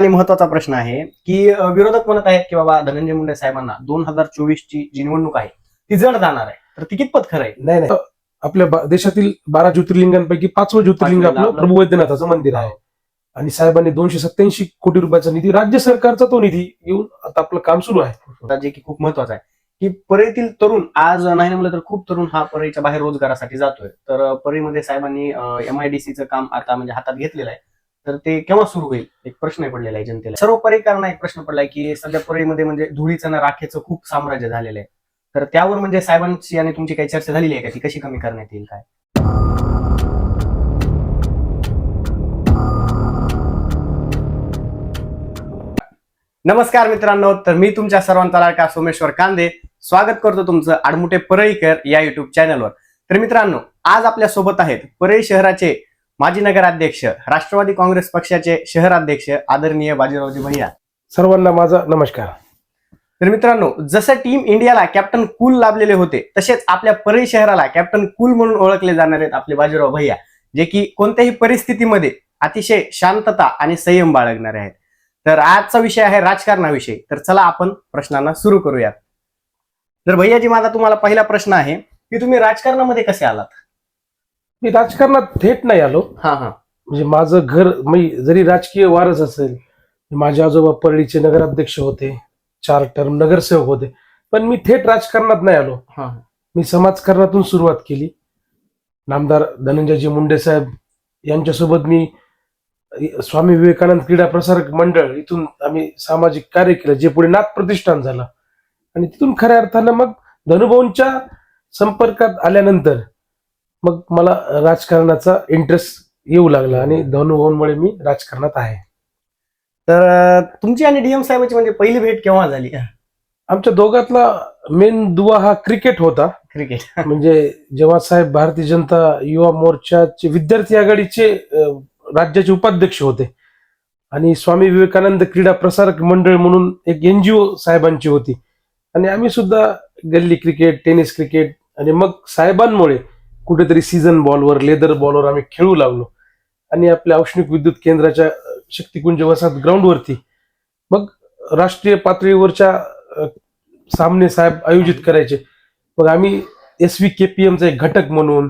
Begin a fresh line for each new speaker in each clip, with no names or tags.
आणि महत्त्वाचा प्रश्न आहे की विरोधक म्हणत आहेत की बाबा धनंजय मुंडे साहेबांना दोन हजार चोवीस ची जी निवडणूक आहे ती जड जाणार आहे. तर ती कितपत खरं आहे?
नाही नाही. आपल्या देशातील बारा ज्योतिर्लिंगांपैकी पाचवं ज्योतिर्लिंग आपलं प्रभू वैद्यनाथाचं मंदिर आहे. आणि साहेबांनी दोनशे सत्याऐंशी कोटी रुपयाचा निधी राज्य सरकारचा तो निधी येऊन आता आपलं काम सुरू आहे.
जे की खूप महत्वाचं आहे की परळीतील तरुण आज नाही म्हणलं तर खूप तरुण हा परळीच्या बाहेर रोजगारासाठी जातोय. तर परळीमध्ये साहेबांनी एमआयडीसीचं काम आता म्हणजे हातात घेतलेलं आहे. तर ते केव्हा सुरू होईल? एक प्रश्न पडलेला आहे जनतेला. सर्व पर्यटकांना एक प्रश्न पडलाय की सध्या परळीमध्ये म्हणजे धुळीचं ना राखेचं खूप साम्राज्य झालेलं आहे. तर त्यावर म्हणजे साहेबांची आणि तुमची काही चर्चा झालेली आहे का? ती कशी कमी करण्यात येईल काय? नमस्कार मित्रांनो तर मी तुमच्या सर्वांचा लाडका सोमेश्वर कांदे. स्वागत करतो तुमचं आडमुठे परळीकर या युट्यूब चॅनलवर तर मित्रांनो आज आपल्यासोबत आहेत परळी शहराचे माजी नगराध्यक्ष राष्ट्रवादी काँग्रेस पक्षाचे शहराध्यक्ष आदरणीय बाजीरावजी भैया.
सर्वांना माझा नमस्कार.
तर मित्रांनो जसं टीम इंडियाला कॅप्टन कूल लाभलेले होते तसेच आपल्या परळी शहराला कॅप्टन कूल म्हणून ओळखले जाणार आहेत आपले बाजीराव भैया जे की कोणत्याही परिस्थितीमध्ये अतिशय शांतता आणि संयम बाळगणारे आहेत. तर आजचा विषय आहे राजकारणाविषयी. तर चला आपण प्रश्नांना सुरू करूयात. तर भैयाजी माझा तुम्हाला पहिला प्रश्न आहे की तुम्ही राजकारणामध्ये कसे आलात?
मी राजकारणात थेट नाही आलो.
हा हा.
म्हणजे माझं घर मी जरी राजकीय वारस असेल माझे आजोबा परळीचे नगराध्यक्ष होते चार टर्म नगरसेवक होते पण मी थेट राजकारणात नाही आलो.
हा.
मी समाजकारणातून सुरुवात केली. नामदार धनंजयजी मुंडे साहेब यांच्यासोबत मी स्वामी विवेकानंद क्रीडा प्रसारक मंडळ इथून आम्ही सामाजिक कार्य केलं जे पुढे नाथ प्रतिष्ठान झालं. आणि तिथून खऱ्या अर्थानं मग धनुभाऊंच्या संपर्कात आल्यानंतर मग मला राजकारणाचा इंटरेस्ट येऊ लागला आणि धनुभाऊंमुळे मी राजकारणात आहे.
तर तुमची आणि डीएम साहेबांची म्हणजे पहिली भेट केव्हा झाली?
आमच्या दोघातला मेन दुवा हा क्रिकेट होता.
क्रिकेट
म्हणजे जेव्हा साहेब भारतीय जनता युवा मोर्चाचे विद्यार्थी आघाडीचे राज्याचे उपाध्यक्ष होते. आणि स्वामी विवेकानंद क्रीडा प्रसारक मंडळ म्हणून एक एनजीओ साहेबांची होती. आणि आम्ही सुद्धा गल्ली क्रिकेट टेनिस क्रिकेट आणि मग साहेबांमुळे कुठेतरी सीझन बॉलवर लेदर बॉलवर आम्ही खेळू लागलो. आणि आपल्या औष्णिक विद्युत केंद्राच्या शक्तिकुंज वसाहत ग्राउंडवरती मग राष्ट्रीय पातळीवरच्या सामने साहेब आयोजित करायचे. मग आम्ही एस व्ही के पी एमचा एक घटक म्हणून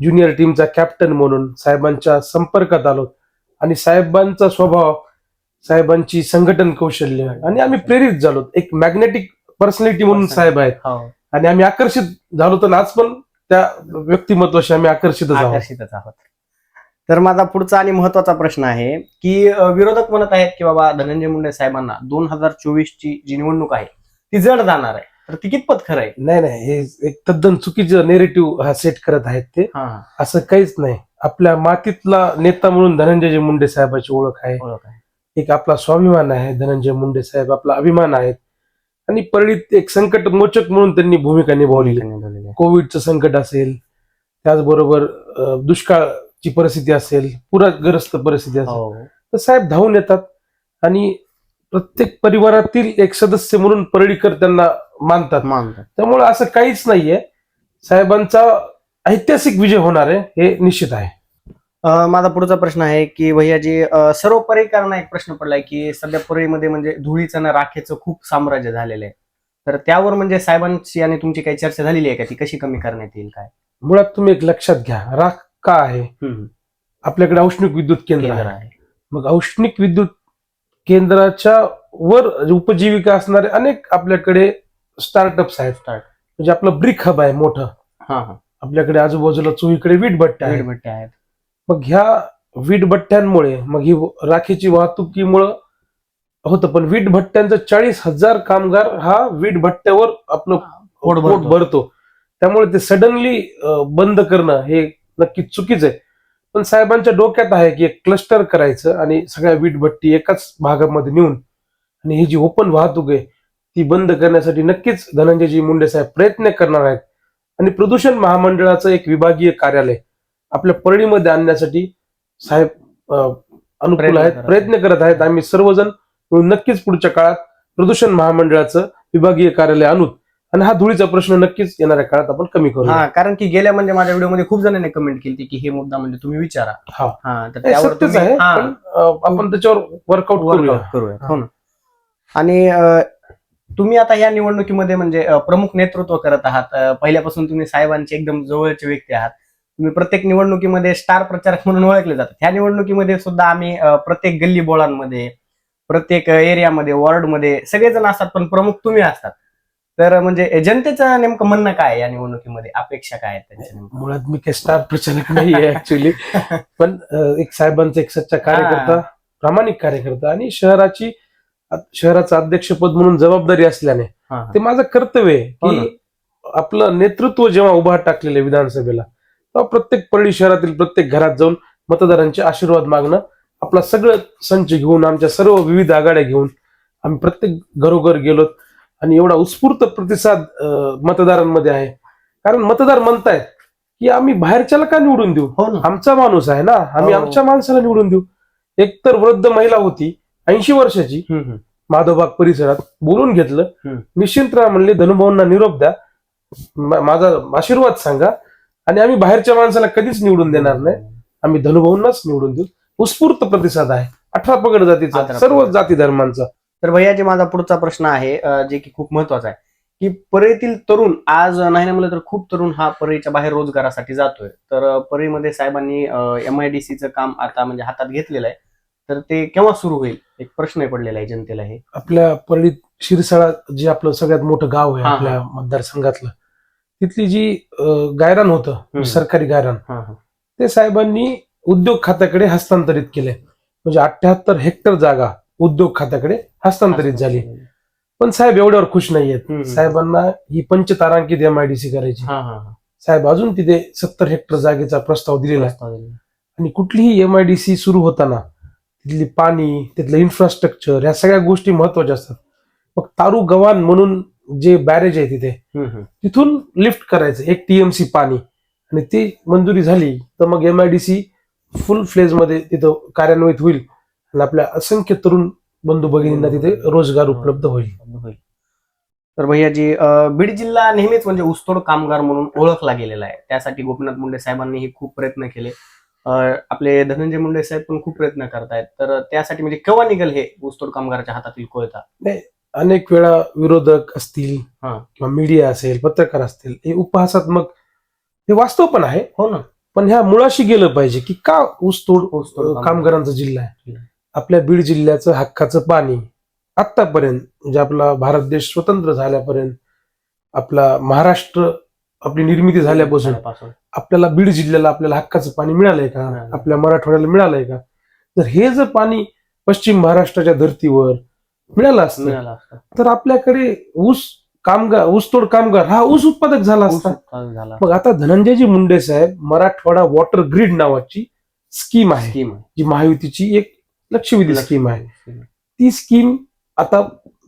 ज्युनियर टीमचा कॅप्टन म्हणून साहेबांच्या संपर्कात आलो. आणि साहेबांचा स्वभाव साहेबांची संघटन कौशल्य आणि आम्ही प्रेरित झालो. एक मॅग्नेटिक पर्सनॅलिटी म्हणून साहेब आहेत.
हो.
आणि आम्ही आकर्षित झालो. तर आज पण त्या व्यक्तिमत्वाशी आम्ही आकर्षितच आहोत.
आकर्षितच आहोत. तर माझा पुढचा आणि महत्त्वाचा प्रश्न आहे की अ, विरोधक म्हणत आहेत की बाबा धनंजय मुंडे साहेबांना दोन हजार चोवीस ची जी निवडणूक आहे ती जड जाणार आहे. तर ती कितपत खरं आहे?
नाही नाही हे एक तद्दन चुकीचं नेरेटिव्ह हा सेट करत आहेत ते.
हा. हा
असं काहीच नाही. आपल्या मातीतला नेता म्हणून धनंजय मुंडे साहेबाची ओळख आहे.
ओळख आहे.
एक आपला स्वाभिमान आहे धनंजय मुंडे साहेब आपला अभिमान आहेत. आणि परळीत एक संकट मोचक म्हणून त्यांनी भूमिका निभावली. कोविडचं संकट असेल त्याचबरोबर दुष्काळची परिस्थिती असेल पूरग्रस्त परिस्थिती असेल.
हो.
तर साहेब धावून येतात आणि प्रत्येक परिवारातील एक सदस्य म्हणून परळीकर त्यांना मानतात.
मानतात.
त्यामुळे असं काहीच नाहीये. साहेबांचा ऐतिहासिक विजय होणार आहे हे निश्चित आहे.
माझा पुढचा प्रश्न आहे की भैयाजी सर्व पर्यटकांना एक प्रश्न पडलाय की सध्या परळीमध्ये म्हणजे धुळीचं ना राखेचं खूप साम्राज्य झालेलं आहे. तर त्यावर म्हणजे साहेबांची आणि तुमची काही चर्चा झालेली आहे का? ती कशी कमी करण्यात येईल काय?
मुळात तुम्ही एक लक्षात घ्या. राख का आहे?
हम्म.
आपल्याकडे औष्णिक विद्युत केंद्र
केंद्र
आहे.
आहे.
मग औष्णिक विद्युत केंद्राच्या वर उपजीविका असणारे अनेक आपल्याकडे स्टार्टअप्स आहेत.
Start.
म्हणजे आपलं ब्रिक हब आहे मोठं.
हा हा.
आपल्याकडे आजूबाजूला चोहीकडे वीट भट्ट्या आहेत.
वीटभट्टे आहेत.
मग ह्या वीट भट्ट्यांमुळे मग ही राखीची वाहतुकीमुळं होतं पण वीट भट्ट्यांचं चाळीस हजार कामगार हा वीट भट्ट्यावर आपलं
पोट भरतो.
त्यामुळे ते सडनली बंद करणं हे नक्कीच चुकीचं आहे. पण साहेबांच्या डोक्यात आहे की एक क्लस्टर करायचं आणि सगळ्या वीटभट्टी एकाच भागामध्ये नेऊन आणि ही जी ओपन वाहतूक आहे ती बंद करण्यासाठी नक्कीच धनंजयजी मुंडे साहेब प्रयत्न करणार आहेत. आणि प्रदूषण महामंडळाचं एक विभागीय कार्यालय आपल्या परळीमध्ये आणण्यासाठी साहेब अनुकूल आहेत. प्रयत्न करत आहेत. आम्ही सर्वजण मिळून नक्कीच पुढच्या काळात प्रदूषण महामंडळाचं विभागीय कार्यालय आणू आणि हा धुळीचा प्रश्न नक्कीच येणाऱ्या काळात आपण कमी करू.
हा कारण की गेल्या म्हणजे माझ्या व्हिडिओमध्ये खूप जणांनी कमेंट केली की हे मुद्दा म्हणजे तुम्ही विचारा.
हा.
हा तर
हे
त्यावर
सत्यच
तुम्ही-
आहे
हा,
पण अं, आपण त्याच्यावर वर्कआउट करूया
workout करूया. हो. ना. आणि अं, तुम्ही आता या निवडणुकीमध्ये म्हणजे अं, प्रमुख नेतृत्व करत आहात. अं, पहिल्यापासून तुम्ही साहेबांचे एकदम जवळचे व्यक्ती आहात. तुम्ही प्रत्येक निवडणुकीमध्ये स्टार प्रचारक म्हणून ओळखले जातात. ह्या निवडणुकीमध्ये सुद्धा आम्ही अं, प्रत्येक गल्ली बोळांमध्ये प्रत्येक एरियामध्ये वॉर्डमध्ये सगळेजण असतात पण प्रमुख तुम्ही असतात तर म्हणजे जनतेचं नेमकं म्हणणं काय या निवडणुकीमध्ये अपेक्षा काय त्यांच्या?
मुळात मी काही स्टार प्रचारक नाही आहे ऍक्च्युली पण एक साहेबांचा एक सच्चा कार्यकर्ता प्रामाणिक कार्यकर्ता आणि शहराची शहराचं अध्यक्षपद म्हणून जबाबदारी असल्याने
हा, हा.
ते माझं कर्तव्य आहे
हो.
की आपलं नेतृत्व जेव्हा उभा टाकलेलं आहे विधानसभेला तेव्हा प्रत्येक परळी शहरातील प्रत्येक घरात जाऊन मतदारांचे आशीर्वाद मागणं आपला सगळं संच घेऊन आमच्या सर्व विविध आघाड्या घेऊन आम्ही प्रत्येक घरोघर गेलो आणि एवढा उत्स्फूर्त प्रतिसाद मतदारांमध्ये आहे. कारण मतदार म्हणतायत की आम्ही बाहेरच्याला का निवडून देऊ?
हो
आमचा माणूस आहे ना. आम्ही
हो.
आमच्या माणसाला निवडून देऊ. एकतर वृद्ध महिला होती ऐंशी वर्षाची. माधवबाग परिसरात बोलून घेतलं.
हम्म.
निश्चिंतराव म्हणले धनुभाऊंना निरोप द्या. माझा आशीर्वाद सांगा. आणि आम्ही बाहेरच्या माणसाला कधीच निवडून देणार नाही. आम्ही धनुभाऊंनाच निवडून देऊ. उत्स्फूर्त प्रतिसाद आहे. अठरा पगड जातीचा सर्व. जाती धर्मांचा.
तर भैयाजी माझा पुढचा प्रश्न आहे जे की खूप महत्त्वाचा आहे की परळीतील तरुण आज नाही ना म्हणलं तर खूप तरुण हा परळीच्या बाहेर रोजगारासाठी जातोय. तर अं, परळीमध्ये साहेबांनी एम आय डी सीचं काम आता म्हणजे हातात घेतलेलं आहे. तर ते केव्हा सुरू होईल? एक प्रश्न पडलेला आहे जनतेला हे.
आपल्या परळीत शिरसाळा जे आपलं सगळ्यात मोठं गाव आहे. आपल्या मतदारसंघातलं तिथली जी गायरान होतं सरकारी गायरान. ते साहेबांनी उद्योग खात्याकडे हस्तांतरित केले म्हणजे अठ्याहत्तर हेक्टर जागा उद्योग खात्याकडे हस्तांतरित झाली पण साहेब एवढ्यावर खुश नाहीयेत. साहेबांना ही पंचतारांकित एमआयडीसी करायची. साहेब अजून तिथे सत्तर हेक्टर जागेचा प्रस्ताव दिलेला. आणि कुठलीही एमआयडीसी सुरू होताना तिथली पाणी तिथलं इन्फ्रास्ट्रक्चर ह्या सगळ्या गोष्टी महत्त्वाच्या असतात मग तारू गव्हाण म्हणून जे बॅरेज आहे तिथे. तिथून लिफ्ट करायचं एक टीएमसी पाणी आणि ती मंजुरी झाली तर मग एमआयडीसी फुल फ्लेजमध्ये तिथं कार्यान्वित होईल आणि आपल्या असंख्य तरुण बंधू भगिनींना तिथे रोजगार उपलब्ध होईल.
होईल. तर भैयाजी बीड जिल्हा नेहमीच म्हणजे ऊसतोड कामगार म्हणून ओळखला गेलेला आहे. त्यासाठी गोपीनाथ मुंडे साहेबांनीही खूप प्रयत्न केले. आपले धनंजय मुंडे साहेब पण खूप प्रयत्न करतायत. तर त्यासाठी म्हणजे केव्हा निघेल हे ऊसतोड कामगाराच्या हातातील कोयता?
अनेक वेळा विरोधक असतील
हा.
किंवा मीडिया असेल पत्रकार असतील हे उपहासात्मक हे वास्तव पण आहे.
हो ना.
पण ह्या मुळाशी गेलं पाहिजे की का ऊसतोड. कामगारांचा जिल्हा आहे. आपल्या बीड जिल्ह्याचं हक्काचं पाणी आतापर्यंत म्हणजे आपला भारत देश स्वतंत्र झाल्यापर्यंत आपला महाराष्ट्र आपली निर्मिती
झाल्यापासून.
आपल्याला बीड जिल्ह्याला आपल्याला हक्काचं पाणी मिळालंय का. आपल्या मराठवाड्याला मिळालंय का तर हे जर पाणी पश्चिम महाराष्ट्राच्या धर्तीवर मिळालं असतं. तर आपल्याकडे ऊस कामगार ऊसतोड कामगार हा ऊस उत्पादक झाला असता.
झाला.
मग आता धनंजयजी मुंडे साहेब मराठवाडा वॉटर ग्रीड नावाची स्कीम आहे
स्कीम
जी महायुतीची एक लक्षवेधी स्कीम आहे. ती स्कीम आता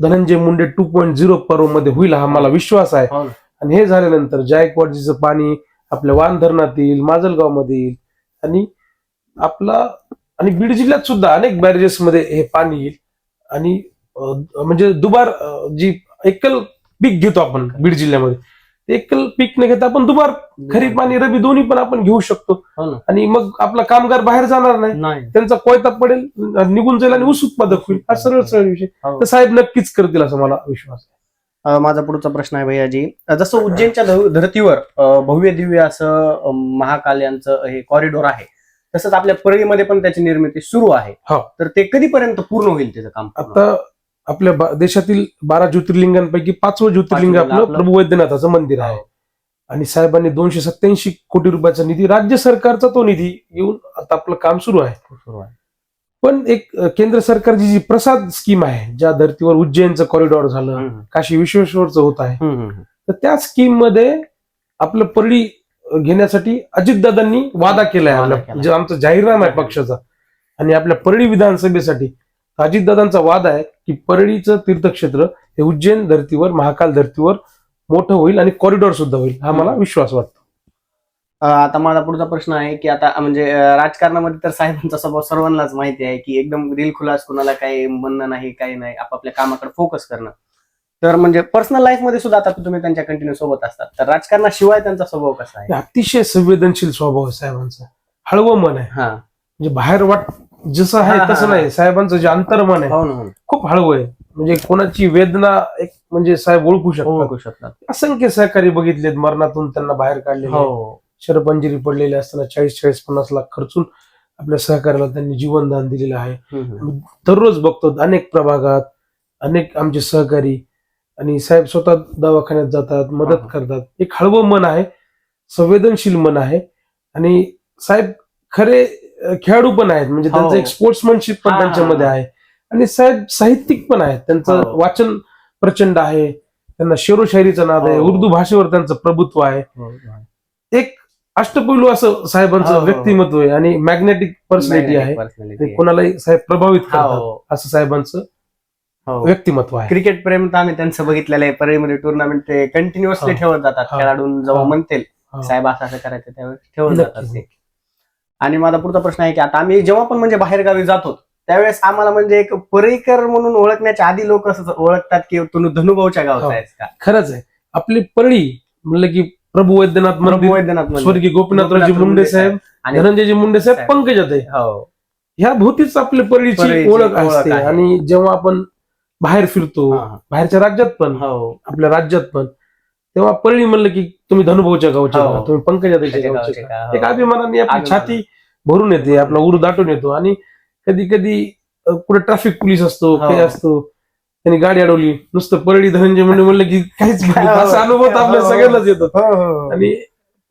Dhananjay Munde two point zero पर्वमध्ये होईल हा मला विश्वास आहे.
हो ना.
आणि हे झाल्यानंतर जायकवाडजीचं पाणी आपल्या वान धरणात येईल माजलगावमध्ये येईल. आणि आपला आणि बीड जिल्ह्यात सुद्धा अनेक बॅरेजेस मध्ये हे पाणी येईल. आणि अं, म्हणजे दुबार अं, जी एकल पीक घेतो आपण बीड जिल्ह्यामध्ये. ते एकल पीक न घेता आपण दुबार खरीप आणि रबी दोन्ही पण आपण घेऊ शकतो.
हो.
आणि मग आपला कामगार बाहेर जाणार नाही. त्यांचा कोयता पडेल निघून जाईल आणि ऊस उत्पादक होईल. हा सरळ सरळ विषय.
हो.
तर साहेब नक्कीच करतील असं मला विश्वास आहे.
माझा पुढचा प्रश्न आहे भैयाजी. जसं उज्जैनच्या धर्तीवर भव्य दिव्य असं महाकाल यांचं हे कॉरिडॉर आहे तसंच आपल्या परळीमध्ये पण त्याची निर्मिती सुरू आहे.
हो.
तर ते कधीपर्यंत पूर्ण होईल त्याचं काम?
आता आपल्या बा- देशातील बारा ज्योतिर्लिंगांपैकी पाचवं ज्योतिर्लिंग आपलं प्रभू वैद्यनाथाचं मंदिर आहे. आणि साहेबांनी दोनशे सत्याऐंशी कोटी रुपयाचा निधी राज्य सरकारचा तो निधी येऊन आता आपलं काम सुरू आहे. पण एक केंद्र सरकारची जी प्रसाद स्कीम आहे ज्या धर्तीवर उज्जैनचं कॉरिडॉर झालं काशी विश्वेश्वरचं होत आहे. तर त्या स्कीममध्ये आपलं परळी घेण्यासाठी अजितदादांनी वादा केलाय
वादा
आपल्या
केलाय.
जे आमचा जाहीरनामा आहे पक्षाचा. आणि आपल्या परळी विधानसभेसाठी अजितदादांचा वाद आहे की परळीचं तीर्थक्षेत्र हे उज्जैन धर्तीवर महाकाल धर्तीवर मोठं होईल आणि कॉरिडॉर सुद्धा होईल हा मला. विश्वास वाटतो.
आता माझा पुढचा प्रश्न आहे की आता म्हणजे राजकारणामध्ये तर साहेबांचा स्वभाव सर्वांनाच माहिती आहे की एकदम दिलखुलास कुणाला काही म्हणणं नाही काही नाही आपापल्या कामाकडे फोकस करणं. तर म्हणजे पर्सनल लाईफमध्ये सुद्धा आता तुम्ही त्यांच्या कंटिन्यू सोबत असतात. तर राजकारणाशिवाय त्यांचा स्वभाव कसा आहे?
अतिशय संवेदनशील स्वभाव आहे साहेबांचा. हळवं मन आहे.
हा.
म्हणजे बाहेर वाट जसं आहे तसं. नाही. साहेबांचं जे अंतर्मन आहे
हो ना हो ना.
खूप हळवं आहे. म्हणजे कोणाची वेदना एक म्हणजे साहेब ओळखू शकतात.
ओळखू शकतात.
असंख्य सहकारी बघितलेत मरणातून त्यांना बाहेर काढले
हो.
शरपंजिरी पडलेले असताना चाळीस चाळीस पन्नास लाख खर्चून आपल्या सहकार्याला त्यांनी जीवनदान दिलेलं आहे.
हम्म.
दररोज बघतो अनेक प्रभागात अनेक आमचे सहकारी आणि साहेब स्वतः दवाखान्यात जातात मदत
हा.
करतात. एक हळवं मन आहे संवेदनशील मन आहे. आणि साहेब खरे खेळाडू पण आहेत म्हणजे त्यांचं
हो.
एक स्पोर्ट्समनशिप पण. त्यांच्यामध्ये आहे आणि साहेब साहित्यिक पण आहेत त्यांचं
हो.
वाचन प्रचंड आहे त्यांना शेरो शायरीचा नाद आहे
हो.
उर्दू भाषेवर त्यांचं प्रभुत्व आहे एक अष्टपैलू असं साहेबांचं. व्यक्तिमत्व आहे आणि मॅग्नेटिक पर्सनॅलिटी आहे कोणालाही साहेब प्रभावित करतात असं साहेबांचं. व्यक्तिमत्व आहे
क्रिकेट प्रेम तर आम्ही त्यांचं बघितलेलं आहे परळीमध्ये टुर्नामेंट ते कंटिन्युअसली. ठेवत जातात. खेळाडू जेव्हा. म्हणतील. साहेब असं असं करायचं त्यावेळेस ठेवत
नक्की.
जातात आणि माझा पुढचा प्रश्न आहे की आता आम्ही जेव्हा पण म्हणजे बाहेर गावी जातो त्यावेळेस आम्हाला म्हणजे एक परळीकर म्हणून ओळखण्याच्या आधी लोक असं ओळखतात की तू धनुभाऊच्या गावचा
हो.
आहेस का
खरंच आहे आपली पळी म्हणलं की प्रभू वैद्यनाथ
प्रभू वैद्यनाथ.
स्वर्गीय गोपीनाथरावजी
गोपीनाथ
मुंडे साहेब
आणि
धनंजयजी मुंडे साहेब. पंकजात आहे
हो
ह्या भोवतीच आपली
परळीची
ओळख असते. आणि जेव्हा आपण बाहेर फिरतो. बाहेरच्या राज्यात पण
हो
आपल्या राज्यात पण तेव्हा पळी म्हणलं की तुम्ही धनुभाऊच्या गावचे
हो.
का तुम्ही पंकजाताईच्या
त्याच्या
गावचे का? एक
हो.
अभिमानाने आपली. छाती भरून येते आपला उर दाटून येतो आणि कधी कधी कुठे ट्रॅफिक पोलीस असतो
हो.
काही असतो त्यांनी गाडी अडवली नुसतं परळी धनंजय मुंडे म्हणलं की काहीच नाही. असा अनुभव तर आपल्या
हो.
सगळ्यांनाच येतो
हो, हो, हो.
आणि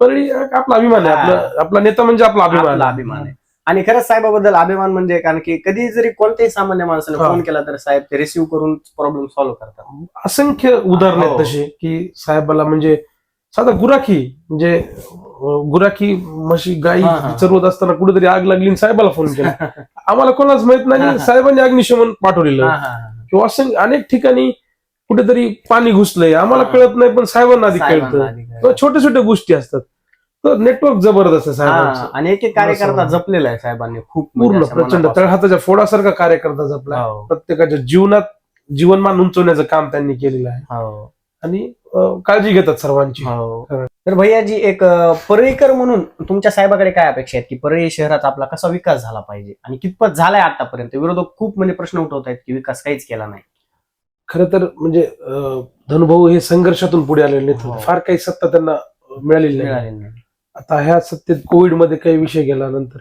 परळी एक आपला अभिमान आहे आपला आपला नेता म्हणजे आपला अभिमान
आपला
आहे.
अभिमान आहे आणि खरंच साहेबाबद्दल अभिमान म्हणजे कारण की कधी जरी कोणत्याही सामान्य माणसाने
हा.
फोन केला तर साहेब ते रिसिव्ह करून प्रॉब्लेम सॉल्व्ह करतात
असंख्य उदाहरण
हो.
आहेत तसे की साहेबाला म्हणजे साधा गुराखी म्हणजे अं, गुराखी म्हशी गाई
हा, हा.
चरवत असताना कुठेतरी आग लागली आणि साहेबाला फोन केला आम्हाला कोणाच माहीत
हा,
नाही
हा.
साहेबांनी अग्निशमन पाठवलेलं
हा, हा, हा.
किंवा असं अनेक ठिकाणी कुठेतरी पाणी घुसलंय आम्हाला
हा.
कळत नाही पण साहेबांना आधी
साहेबांना
कळतं
आधी कळतं.
किंवा छोट्या छोट्या गोष्टी असतात नेटवर्क जबरदस्त आहे साहेबांचं.
आणि एक एक कार्यकर्ता. जपलेला आहे साहेबांनी खूप म्हणजे
पूर्ण प्रचंड. तळहाताच्या फोडासारखा कार्यकर्ता जपला
हो,
प्रत्येकाच्या जीवनात जीवनमान उंचवण्याचं काम त्यांनी केलेलं आहे.
हो,
आणि अं, काळजी घेतात सर्वांची.
हो.
खरं.
तर भैयाजी एक अं, परळीकर म्हणून तुमच्या साहेबाकडे काय अपेक्षा आहेत की परळी शहराचा आपला कसा विकास झाला पाहिजे? आणि कितपत झालाय आतापर्यंत? विरोधक खूप म्हणजे प्रश्न उठवत आहेत की विकास काहीच केला नाही.
खरं तर म्हणजे अं, धनुभाऊ हे संघर्षातून पुढे आलेले नाहीत.
हो.
फार काही सत्ता त्यांना मिळालेली नाही.
मिळाले नाही.
आता ह्या सत्तेत कोविडमध्ये काही विषय गेल्यानंतर.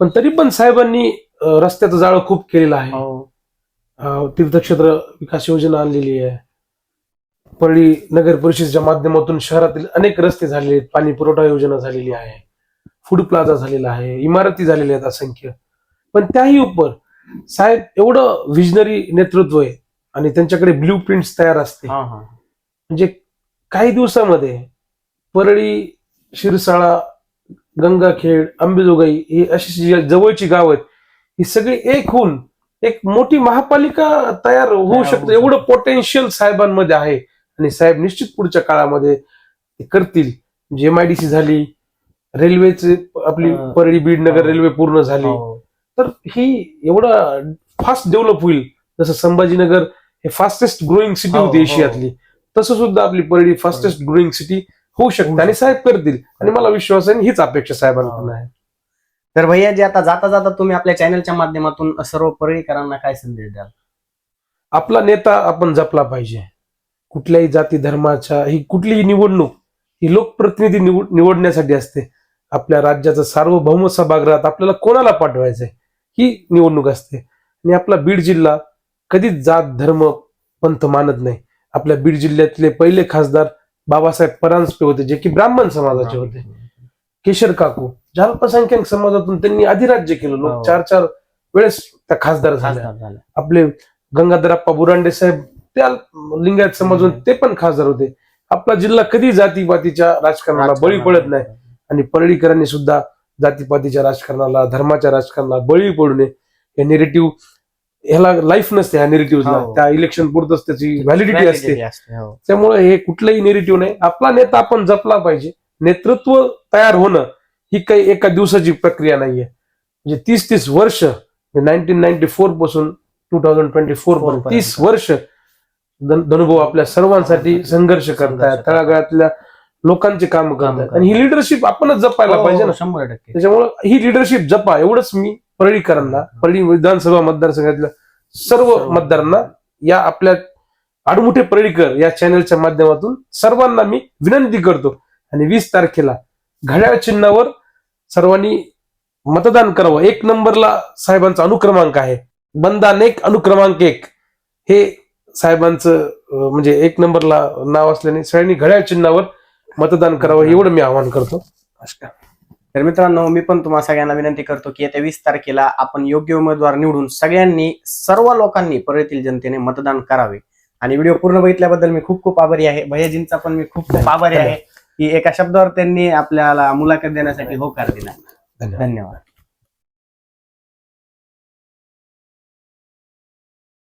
पण तरी पण साहेबांनी रस्त्याचं जाळं खूप केलेलं आहे.
हो,
तीर्थक्षेत्र विकास योजना आणलेली आहे. परळी नगर परिषदेच्या माध्यमातून शहरातील अनेक रस्ते झालेले आहेत. पाणी पुरवठा योजना झालेली आहे. फूड प्लाझा झालेला आहे. इमारती झालेल्या आहेत असंख्य. पण त्याही उपर साहेब एवढं विजनरी नेतृत्व आहे आणि त्यांच्याकडे ब्ल्यू प्रिंट्स तयार असते. म्हणजे काही दिवसामध्ये परळी शिरसाळा गंगाखेड अंबेजोगाई ही अशी जी जवळची गाव आहेत ही सगळी एक होऊन एक मोठी महापालिका तयार होऊ शकते. एवढं पोटेन्शियल साहेबांमध्ये आहे आणि साहेब निश्चित पुढच्या काळामध्ये ते करतील जे एम आय डी सी झाली रेल्वेचे आपली. परळी बीड नगर. रेल्वे पूर्ण झाली तर ही एवढं फास्ट डेव्हलप होईल जसं संभाजीनगर हे फास्टेस्ट ग्रोईंग सिटी होती
हो.
एशियातली तसं सुद्धा आपली परळी फास्टेस्ट ग्रोईंग सिटी होऊ शकते. आणि साहेब करतील. आणि मला विश्वास आहे आणि हीच अपेक्षा साहेबांकडून आहे.
तर भैयाजी आता जाता जाता तुम्ही आपल्या चॅनलच्या माध्यमातून सर्व परळीकरांना काय संदेश द्याल?
आपला नेता आपण जपला पाहिजे. कुठल्याही जाती धर्माच्या ही कुठलीही निवडणूक ही लोकप्रतिनिधी निवड निवडण्यासाठी असते. आपल्या राज्याचं सार्वभौम सभागृहात आपल्याला कोणाला पाठवायचंय? ही निवडणूक असते. आणि आपला बीड जिल्हा कधीच जात धर्म पंथ मानत नाही. आपल्या बीड जिल्ह्यातले पहिले खासदार बाबासाहेब परांजपे होते जे की ब्राह्मण समाजाचे होते. केशर काकू ज्या अल्पसंख्याक समाजातून त्यांनी अधिराज्य केलं.
हो.
लोक चार चार वेळेस त्या खासदार झाल्या. आपले गंगाधरप्पा बुरांडे साहेब त्या लिंगायत समाजून. ते पण खासदार होते. आपला जिल्हा कधी जातीपातीच्या राजकारणाला बळी पडत नाही. आणि परळीकरांनी सुद्धा जातीपातीच्या राजकारणाला धर्माच्या राजकारणाला बळी पडू नये. हे निरेटिव्ह ह्याला लाईफ नसते ह्या निरेटिव्हला
हो.
त्या इलेक्शन पुरतच त्याची व्हॅलिडिटी असते.
हो.
त्यामुळे हे कुठलंही निरेटिव्ह नाही. आपला नेता आपण जपला पाहिजे. नेतृत्व तयार होणं ही काही एका दिवसाची प्रक्रिया नाहीये. म्हणजे तीस तीस वर्ष नाईन्टीन नाईन्टी फोरपासून टू थाउजंड ट्वेंटी फोर
पर्यंत.
तीस वर्ष धन- धनुभाऊ आपल्या सर्वांसाठी संघर्ष करतायत तळागाळातल्या लोकांचे काम करतायत आणि ही लिडरशिप आपणच जपायला पाहिजे ना.
हो, शंभर टक्के.
त्याच्यामुळं ही लिडरशिप जपा एवढंच मी परळीकरांना परळी विधानसभा मतदारसंघातल्या सर्व
सर्व.
मतदारांना या आपल्या आडमुठे परळीकर या चॅनलच्या माध्यमातून सर्वांना मी विनंती करतो. आणि वीस तारखेला घड्याळ चिन्हावर सर्वांनी मतदान करावं. एक नंबरला साहेबांचा अनुक्रमांक आहे. बंदान एक अनुक्रमांक एक. हे साहेबांचं म्हणजे एक नंबरला नाव असल्याने सगळ्यांनी घड्याळ चिन्हावर मतदान करावं एवढं मी आवाहन करतो. नमस्कार.
तर मित्रांनो मी पण तुम्हाला सगळ्यांना विनंती करतो की येत्या वीस तारखेला आपण योग्य उमेदवार निवडून सगळ्यांनी सर्व लोकांनी परळीतील जनतेने मतदान करावे. आणि व्हिडिओ पूर्ण बघितल्याबद्दल मी खूप खूप आभारी आहे. भैयाजींचा पण मी खूप खूप आभारी आहे की एका शब्दावर त्यांनी आपल्याला मुलाखत देण्यासाठी होकार दिला.
धन्यवाद.
धन्यवाद.